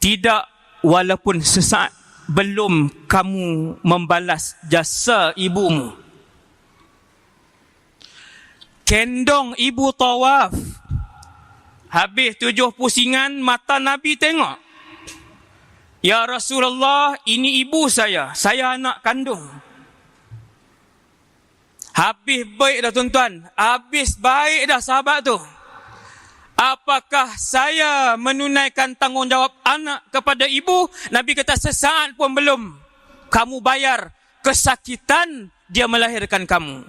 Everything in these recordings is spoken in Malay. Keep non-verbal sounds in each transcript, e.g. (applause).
tidak walaupun sesaat belum kamu membalas jasa ibumu. Kendong ibu tawaf. Habis tujuh pusingan mata Nabi tengok. Ya Rasulullah, ini ibu saya. Saya anak kandung. Habis baik dah tuan-tuan. Habis baik dah sahabat tu. Apakah saya menunaikan tanggungjawab anak kepada ibu? Nabi kata sesaat pun belum. Kamu bayar kesakitan dia melahirkan kamu.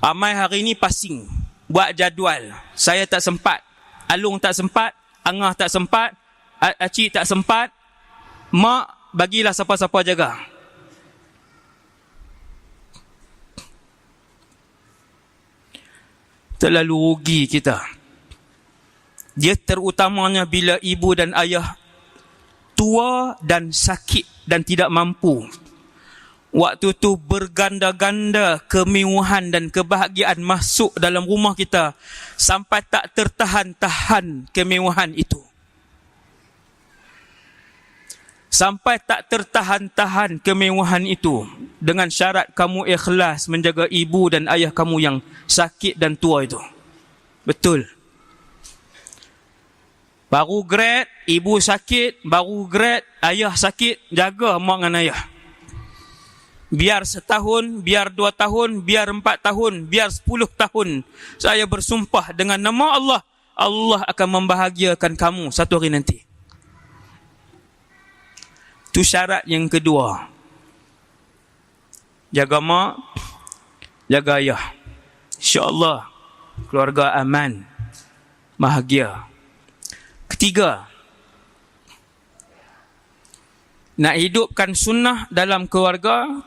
Amai hari ini pasing. Buat jadual. Saya tak sempat. Alung tak sempat. Angah tak sempat. Acik tak sempat. Mak, bagilah siapa-siapa jaga. Terlalu rugi kita. Dia terutamanya bila ibu dan ayah tua dan sakit dan tidak mampu Waktu tu berganda-ganda kemewahan dan kebahagiaan masuk dalam rumah kita sampai tak tertahan-tahan kemewahan itu. Sampai tak tertahan-tahan kemewahan itu dengan syarat kamu ikhlas menjaga ibu dan ayah kamu yang sakit dan tua itu. Betul. Baru grad, ibu sakit, baru grad, ayah sakit, jaga mak dengan ayah. Biar setahun, biar dua tahun, biar empat tahun, biar sepuluh tahun. Saya bersumpah dengan nama Allah. Allah akan membahagiakan kamu satu hari nanti. Itu syarat yang kedua. Jaga mak, jaga ayah. InsyaAllah keluarga aman, bahagia. Ketiga, nak hidupkan sunnah dalam keluarga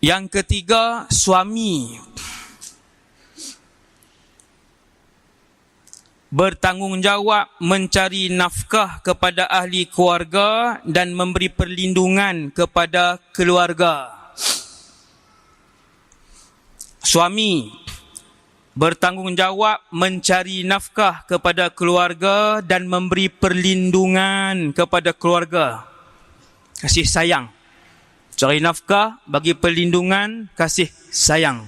Yang ketiga, suami bertanggungjawab mencari nafkah kepada ahli keluarga dan memberi perlindungan kepada keluarga. Suami bertanggungjawab mencari nafkah kepada keluarga dan memberi perlindungan kepada keluarga. Kasih sayang cari nafkah, bagi perlindungan, kasih sayang.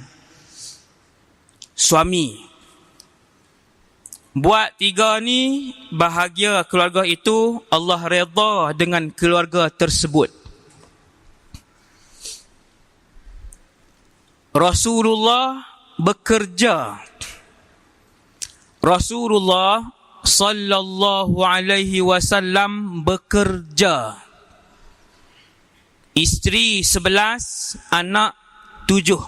Suami. Buat tiga ni, bahagia keluarga itu, Allah redha dengan keluarga tersebut. Rasulullah bekerja. Rasulullah sallallahu alaihi wasallam bekerja. Isteri sebelas, anak tujuh.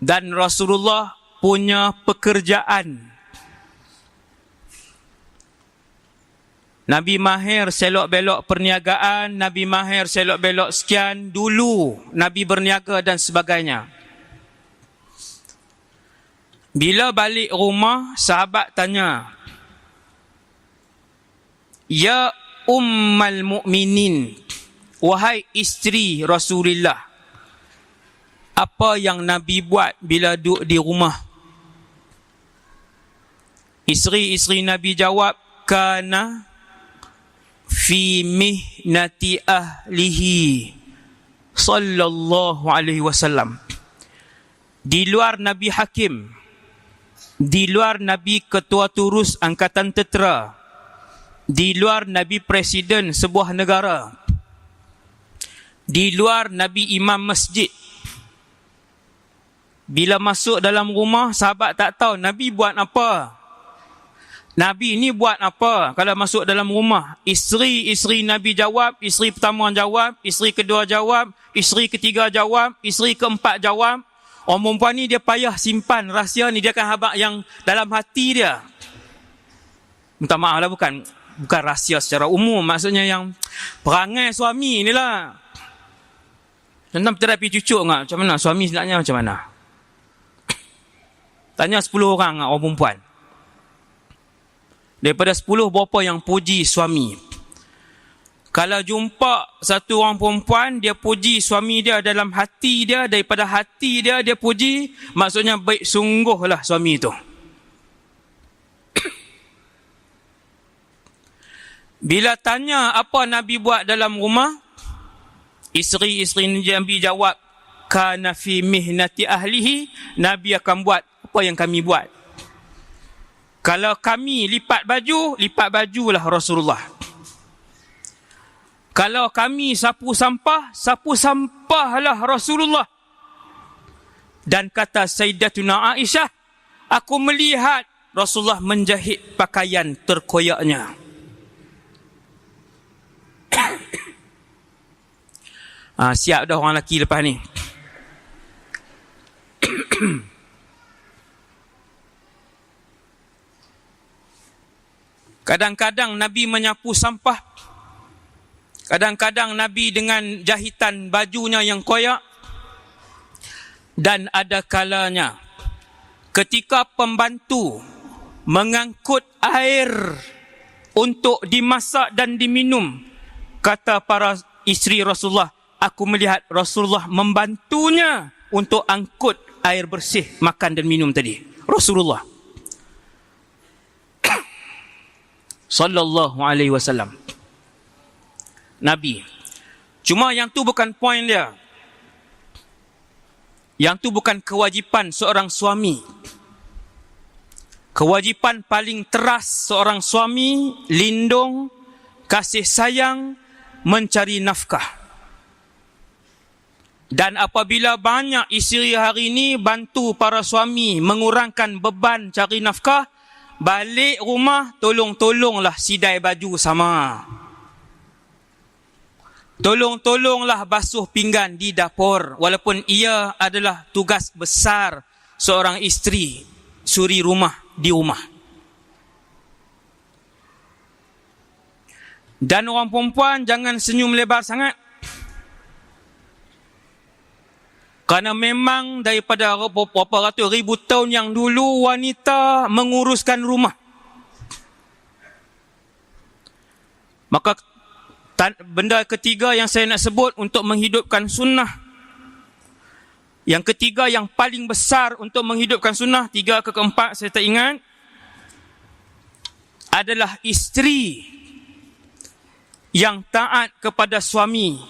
Dan Rasulullah punya pekerjaan. Nabi Mahir selok belok perniagaan, Nabi Mahir selok belok sekian, dulu Nabi berniaga dan sebagainya. Bila balik rumah, sahabat tanya, Ya ummal mu'minin wahai isteri Rasulullah apa yang Nabi buat bila duduk di rumah isteri-isteri Nabi jawab kana fi mihnati ahlihi sallallahu alaihi wasallam di luar Nabi Hakim di luar Nabi Ketua Turus Angkatan Tentera di luar Nabi Presiden sebuah negara, di luar Nabi Imam Masjid. Bila masuk dalam rumah, sahabat tak tahu Nabi buat apa. Nabi ini buat apa kalau masuk dalam rumah? Isteri-isteri Nabi jawab, isteri pertama jawab, isteri kedua jawab, isteri ketiga jawab, isteri keempat jawab. Orang perempuan ni dia payah simpan rahsia ni, dia akan habak yang dalam hati dia. Minta maaf lah bukan bukan rahsia secara umum maksudnya yang perangai suami ni lah tentang terapi cucuk ngak macam mana suami sebenarnya macam mana (coughs) tanya 10 orang orang perempuan daripada 10 berapa yang puji suami Kalau jumpa satu orang perempuan, dia puji suami dia dalam hati dia, daripada hati dia, dia puji, maksudnya baik sungguhlah suami itu. (coughs) Bila tanya apa Nabi buat dalam rumah, isteri-isteri Nabi jawab, kana fi mihnati ahlihi, Nabi akan buat apa yang kami buat. Kalau kami lipat baju, lipat bajulah Rasulullah. Kalau kami sapu sampah, sapu sampahlah Rasulullah. Dan kata Sayyidatuna Aisyah, aku melihat Rasulullah menjahit pakaian terkoyaknya. ha, (coughs) siap dah orang lelaki lepas ni. (coughs) Kadang-kadang Nabi menyapu sampah. Kadang-kadang Nabi dengan jahitan bajunya yang koyak. Dan ada kalanya ketika pembantu mengangkut air untuk dimasak dan diminum kata para isteri Rasulullah aku melihat Rasulullah membantunya untuk angkut air bersih makan dan minum tadi. Rasulullah sallallahu alaihi wasallam Nabi. Cuma yang tu bukan poin dia. Yang tu bukan kewajipan seorang suami. Kewajipan paling teras seorang suami lindung, kasih sayang, mencari nafkah. Dan apabila banyak isteri hari ini bantu para suami mengurangkan beban cari nafkah, balik rumah tolong-tolonglah sidai baju sama. Tolong-tolonglah basuh pinggan di dapur walaupun ia adalah tugas besar seorang isteri suri rumah di rumah. Dan orang perempuan jangan senyum lebar sangat. Kerana memang daripada beberapa ratus ribu tahun yang dulu wanita menguruskan rumah. Maka benda ketiga yang saya nak sebut untuk menghidupkan sunnah. Yang ketiga yang paling besar untuk menghidupkan sunnah, tiga ke keempat saya tak ingat, adalah isteri yang taat kepada suami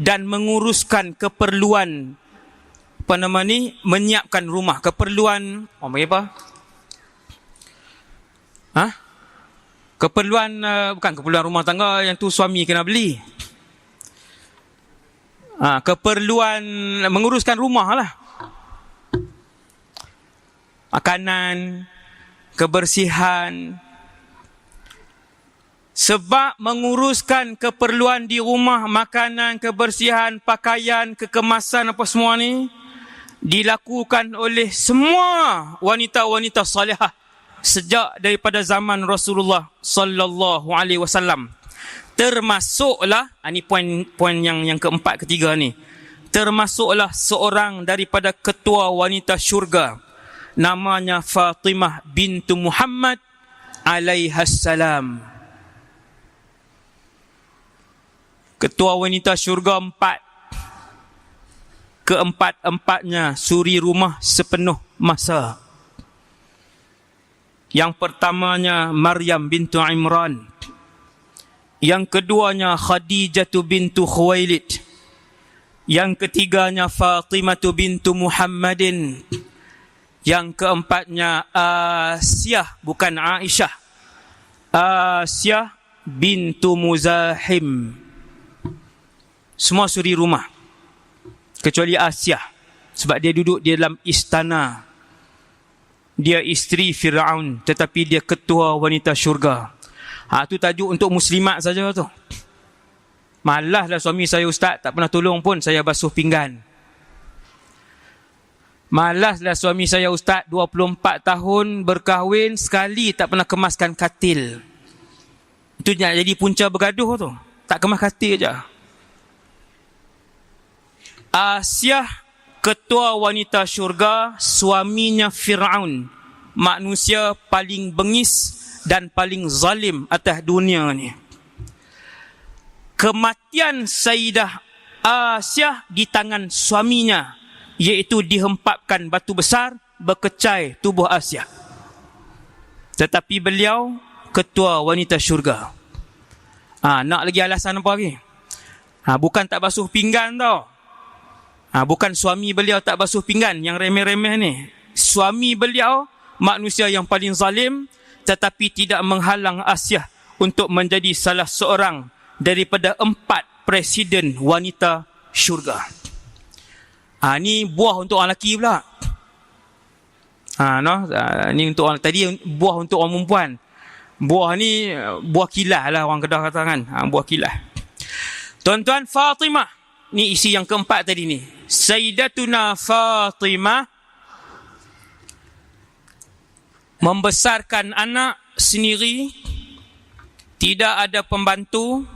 dan menguruskan keperluan apa nama ni menyiapkan rumah. Keperluan apa apa? Ha? Keperluan uh, bukan keperluan rumah tangga yang tu suami kena beli. Ha, keperluan menguruskan rumah lah. Makanan kebersihan. Sebab menguruskan keperluan di rumah makanan kebersihan pakaian kekemasan apa semua ni dilakukan oleh semua wanita-wanita salihah sejak daripada zaman Rasulullah sallallahu alaihi wasallam. Termasuklah ini ah, poin poin yang yang keempat ketiga ni. Termasuklah seorang daripada ketua wanita syurga. Namanya Fatimah bintu Muhammad alaiha salam. Ketua wanita syurga empat keempat-empatnya suri rumah sepenuh masa yang pertamanya Maryam bintu Imran. Yang keduanya Khadijah bintu Khuwailid. Yang ketiganya Fatimah bintu Muhammadin. Yang keempatnya Asiyah bukan Aisyah. Asiyah bintu Muzahim. Semua suri rumah. Kecuali Asiyah. Sebab dia duduk di dalam istana dia isteri Fir'aun tetapi dia ketua wanita syurga. Ha tu tajuk untuk muslimat saja tu. Malaslah suami saya ustaz tak pernah tolong pun saya basuh pinggan. Malaslah suami saya ustaz 24 tahun berkahwin sekali tak pernah kemaskan katil. Itu jadi punca bergaduh tu. Tak kemas katil aja. Asyah ketua wanita syurga, suaminya Fir'aun, manusia paling bengis dan paling zalim atas dunia ni. kematian Sayyidah Asyah di tangan suaminya iaitu dihempapkan batu besar berkecai tubuh Asyah tetapi beliau ketua wanita syurga. Ha, nak lagi alasan apa lagi? Ha, bukan tak basuh pinggan tau ha, bukan suami beliau tak basuh pinggan yang remeh-remeh ni suami beliau manusia yang paling zalim tetapi tidak menghalang Asyah untuk menjadi salah seorang daripada empat presiden wanita syurga. Ha, ni buah untuk orang lelaki pula. Ha, no? ha, ni untuk orang, tadi buah untuk orang perempuan. Buah ni buah kilah lah orang kedah kata kan. Ha, buah kilah. Tuan-tuan Fatimah. Ni isi yang keempat tadi ni. Sayyidatuna Fatimah. Membesarkan anak sendiri. Tidak ada pembantu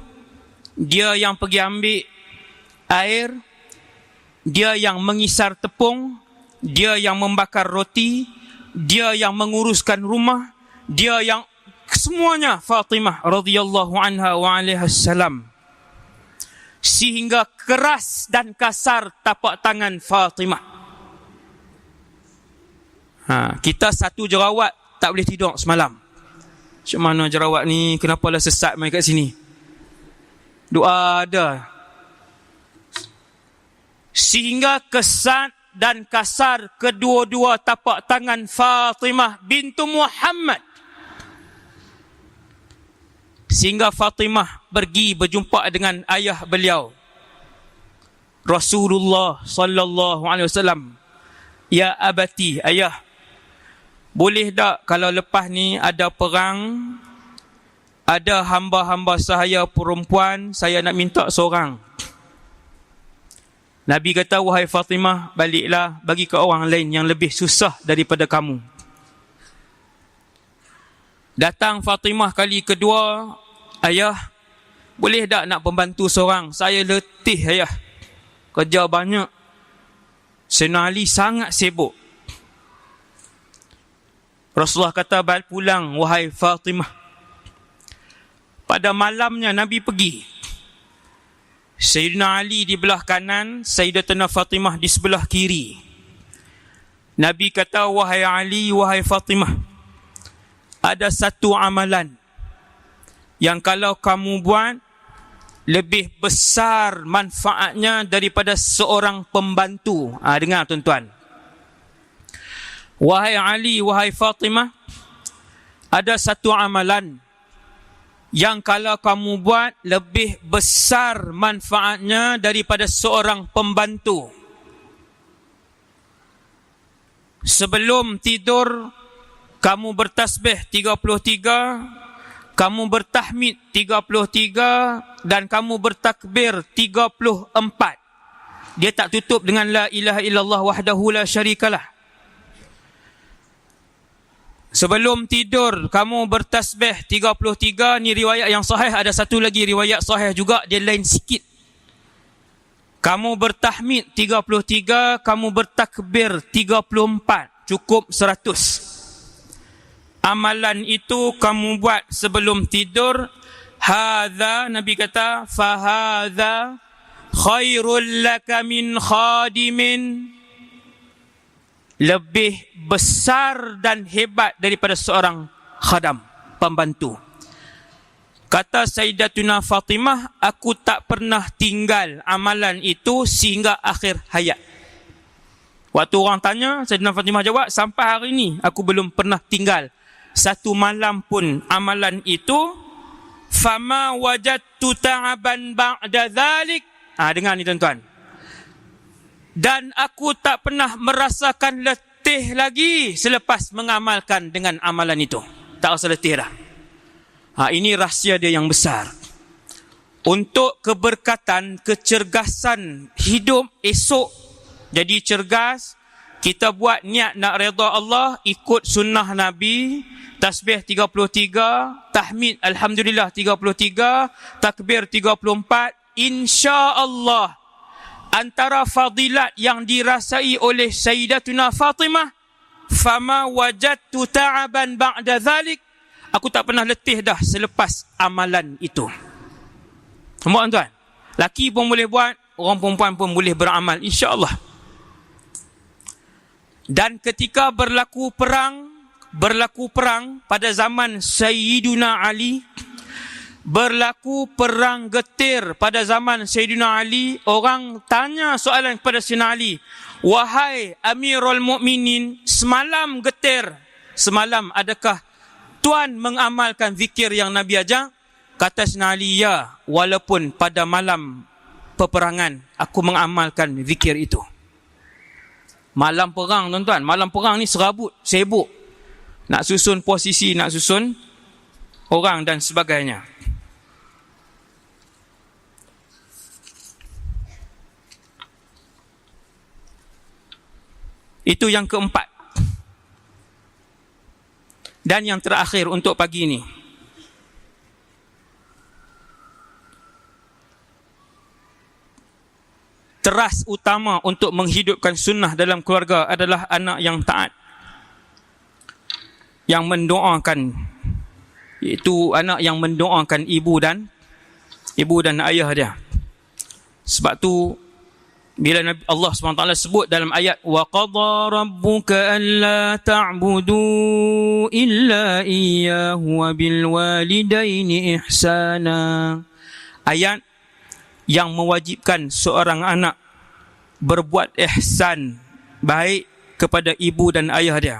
dia yang pergi ambil air, dia yang mengisar tepung, dia yang membakar roti, dia yang menguruskan rumah, dia yang semuanya Fatimah radhiyallahu anha wa alaihi salam. Sehingga keras dan kasar tapak tangan Fatimah. Ha, kita satu jerawat tak boleh tidur semalam. Macam mana jerawat ni? Kenapa lah sesat main kat sini? doa ada sehingga kesat dan kasar kedua-dua tapak tangan Fatimah bintu Muhammad sehingga Fatimah pergi berjumpa dengan ayah beliau Rasulullah sallallahu alaihi wasallam ya abati ayah boleh tak kalau lepas ni ada perang ada hamba-hamba saya perempuan, saya nak minta seorang. Nabi kata, wahai Fatimah, baliklah bagi ke orang lain yang lebih susah daripada kamu. Datang Fatimah kali kedua, ayah, boleh tak nak pembantu seorang? Saya letih, ayah. Kerja banyak. Sena Ali sangat sibuk. Rasulullah kata, balik pulang, wahai Fatimah. Pada malamnya Nabi pergi. Sayyidina Ali di belah kanan, Sayyidatuna Fatimah di sebelah kiri. Nabi kata, wahai Ali, wahai Fatimah, ada satu amalan yang kalau kamu buat, lebih besar manfaatnya daripada seorang pembantu. Ha, dengar tuan-tuan. Wahai Ali, wahai Fatimah, ada satu amalan yang kalau kamu buat lebih besar manfaatnya daripada seorang pembantu. Sebelum tidur, kamu bertasbih 33, kamu bertahmid 33 dan kamu bertakbir 34. Dia tak tutup dengan la ilaha illallah wahdahu la syarikalah. Sebelum tidur kamu bertasbih 33 ni riwayat yang sahih ada satu lagi riwayat sahih juga dia lain sikit. Kamu bertahmid 33, kamu bertakbir 34, cukup 100. Amalan itu kamu buat sebelum tidur. Hadza Nabi kata fa hadza khairul laka min khadimin lebih besar dan hebat daripada seorang khadam, pembantu. Kata Sayyidatuna Fatimah, aku tak pernah tinggal amalan itu sehingga akhir hayat. Waktu orang tanya, Sayyidatuna Fatimah jawab, sampai hari ini aku belum pernah tinggal satu malam pun amalan itu. Fama wajadtu ta'aban ba'da dhalik. Ah, dengar ni tuan-tuan dan aku tak pernah merasakan letih lagi selepas mengamalkan dengan amalan itu. Tak rasa letih dah. Ha, ini rahsia dia yang besar. Untuk keberkatan, kecergasan hidup esok jadi cergas, kita buat niat nak redha Allah, ikut sunnah Nabi, tasbih 33, tahmid Alhamdulillah 33, takbir 34, insya-Allah antara fadilat yang dirasai oleh Sayyidatuna Fatimah fama wajadtu ta'aban ba'da dhalik aku tak pernah letih dah selepas amalan itu Nampak tuan? Laki pun boleh buat, orang perempuan pun boleh beramal insya-Allah. Dan ketika berlaku perang, berlaku perang pada zaman Sayyiduna Ali, berlaku perang getir pada zaman Sayyidina Ali, orang tanya soalan kepada Sayyidina Ali, "Wahai Amirul Mukminin, semalam getir, semalam adakah tuan mengamalkan zikir yang Nabi ajar?" Kata Sayyidina Ali, "Ya, walaupun pada malam peperangan aku mengamalkan zikir itu." Malam perang tuan-tuan, malam perang ni serabut, sibuk. Nak susun posisi, nak susun orang dan sebagainya. Itu yang keempat. Dan yang terakhir untuk pagi ini. Teras utama untuk menghidupkan sunnah dalam keluarga adalah anak yang taat. Yang mendoakan. Itu anak yang mendoakan ibu dan ibu dan ayah dia. Sebab tu bila Allah SWT sebut dalam ayat wa qadha rabbuka alla ta'budu illa iyyahu wa bil walidaini ihsana ayat yang mewajibkan seorang anak berbuat ihsan baik kepada ibu dan ayah dia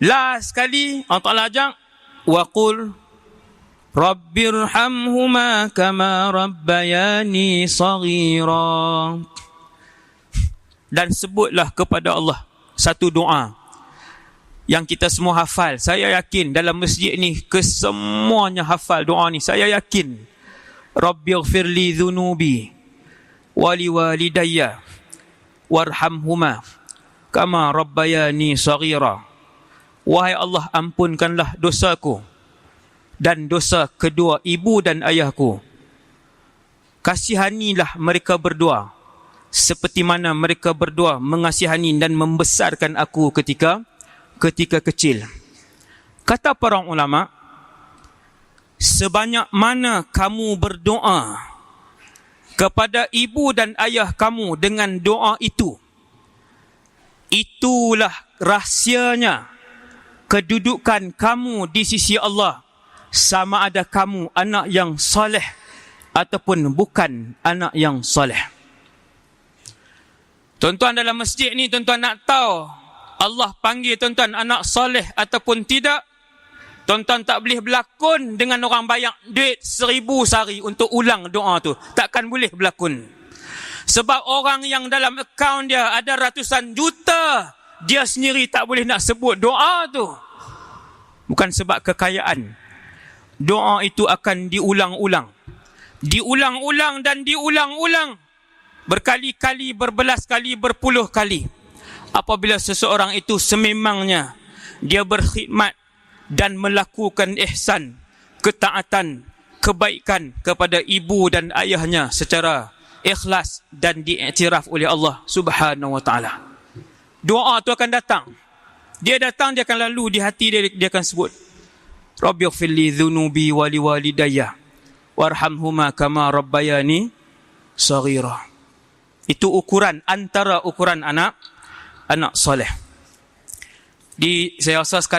last sekali Allah Taala ajak wa qul Rabbirhamhuma kama rabbayani saghira. Dan sebutlah kepada Allah satu doa yang kita semua hafal. Saya yakin dalam masjid ni kesemuanya hafal doa ni. Saya yakin. Rabbighfirli dhunubi wali walidayya warhamhuma kama rabbayani saghira. Wahai Allah ampunkanlah dosaku dan dosa kedua ibu dan ayahku. Kasihanilah mereka berdua seperti mana mereka berdua mengasihani dan membesarkan aku ketika ketika kecil. Kata para ulama, sebanyak mana kamu berdoa kepada ibu dan ayah kamu dengan doa itu, itulah rahsianya kedudukan kamu di sisi Allah sama ada kamu anak yang soleh ataupun bukan anak yang soleh. Tuan-tuan dalam masjid ni tuan-tuan nak tahu Allah panggil tuan-tuan anak soleh ataupun tidak. Tuan-tuan tak boleh berlakon dengan orang bayar duit seribu sehari untuk ulang doa tu. Takkan boleh berlakon. Sebab orang yang dalam akaun dia ada ratusan juta. Dia sendiri tak boleh nak sebut doa tu. Bukan sebab kekayaan doa itu akan diulang-ulang. Diulang-ulang dan diulang-ulang. Berkali-kali, berbelas kali, berpuluh kali. Apabila seseorang itu sememangnya dia berkhidmat dan melakukan ihsan, ketaatan, kebaikan kepada ibu dan ayahnya secara ikhlas dan diiktiraf oleh Allah Subhanahu wa taala. Doa itu akan datang. Dia datang dia akan lalu di hati dia dia akan sebut Rabbi ighfirli dhunubi wa liwalidayya warhamhuma kama rabbayani saghira. Itu ukuran antara ukuran anak anak soleh. Di saya rasa sekadar